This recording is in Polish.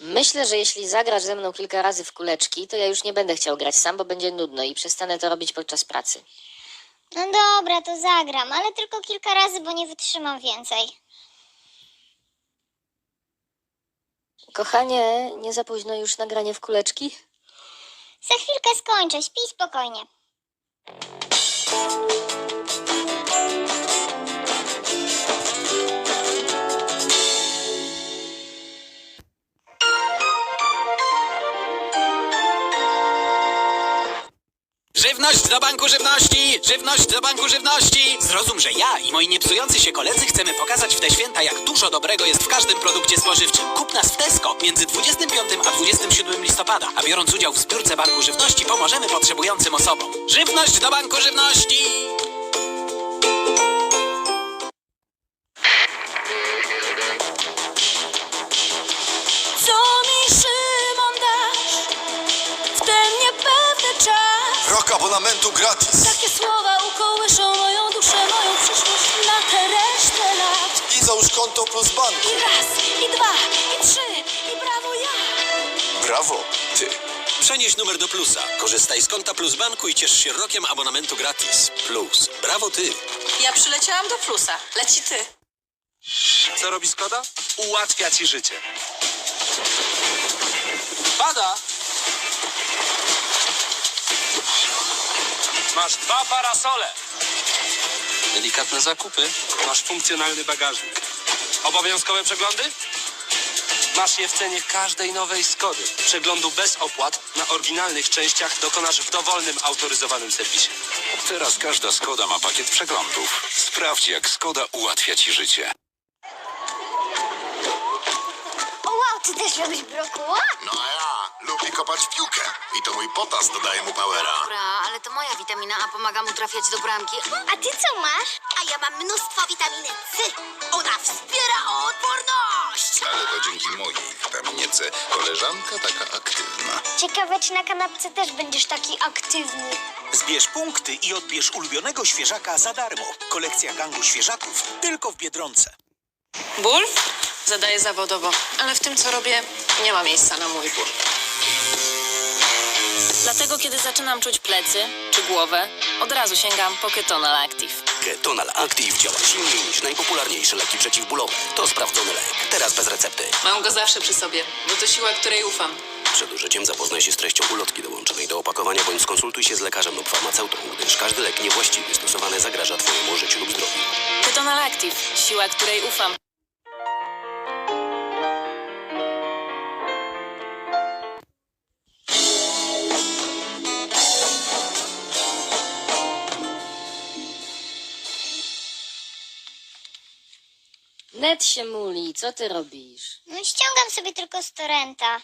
Myślę, że jeśli zagrasz ze mną kilka razy w kuleczki, to ja już nie będę chciał grać sam, bo będzie nudno i przestanę to robić podczas pracy. No dobra, to zagram, ale tylko kilka razy, bo nie wytrzymam więcej. Kochanie, nie za późno już nagranie w kuleczki? Za chwilkę skończę, śpij spokojnie. Żywność do banku żywności! Żywność do banku żywności! Zrozum, że ja i moi niepsujący się koledzy chcemy pokazać w te święta, jak dużo dobrego jest w każdym produkcie spożywczym. Kup nas w Tesco między 25 a 27 listopada, a biorąc udział w zbiórce banku żywności pomożemy potrzebującym osobom. Żywność do banku żywności! Abonamentu gratis. Takie słowa ukołyszą moją duszę, moją przyszłość na tę resztę lat. I załóż konto plus bank. I raz, i dwa, i trzy, i brawo ja. Brawo, ty. Przenieś numer do Plusa. Korzystaj z konta Plus Banku i ciesz się rokiem abonamentu gratis. Plus. Brawo ty. Ja przyleciałam do plusa. Leci ty. Co robi Skoda? Ułatwia ci życie. Pada! Masz dwa parasole. Delikatne zakupy. Masz funkcjonalny bagażnik. Obowiązkowe przeglądy? Masz je w cenie każdej nowej Skody. Przeglądu bez opłat na oryginalnych częściach dokonasz w dowolnym autoryzowanym serwisie. Teraz każda Skoda ma pakiet przeglądów. Sprawdź, jak Skoda ułatwia ci życie. Ty też robisz brokuła? No a ja lubi kopać w piłkę. I to mój potas dodaje mu powera. Dobra, ale to moja witamina A pomaga mu trafiać do bramki. A ty co masz? A ja mam mnóstwo witaminy C. Ona wspiera odporność. Ale to dzięki mojej witaminie C. Koleżanka taka aktywna. Ciekawe, czy na kanapce też będziesz taki aktywny. Zbierz punkty i odbierz ulubionego świeżaka za darmo. Kolekcja gangu świeżaków tylko w Biedronce. Ból? Zadaję zawodowo, ale w tym, co robię, nie ma miejsca na mój ból. Dlatego, kiedy zaczynam czuć plecy czy głowę, od razu sięgam po Ketonal Active. Ketonal Active działa silniej niż najpopularniejsze leki przeciwbólowe. To sprawdzony lek. Teraz bez recepty. Mam go zawsze przy sobie, bo to siła, której ufam. Przed użyciem zapoznaj się z treścią ulotki dołączonej do opakowania bądź skonsultuj się z lekarzem lub farmaceutą, gdyż każdy lek niewłaściwie stosowany zagraża Twojemu życiu lub zdrowiu. Ketonal Active, siła, której ufam. Net się muli, co ty robisz? No ściągam sobie tylko z torrenta.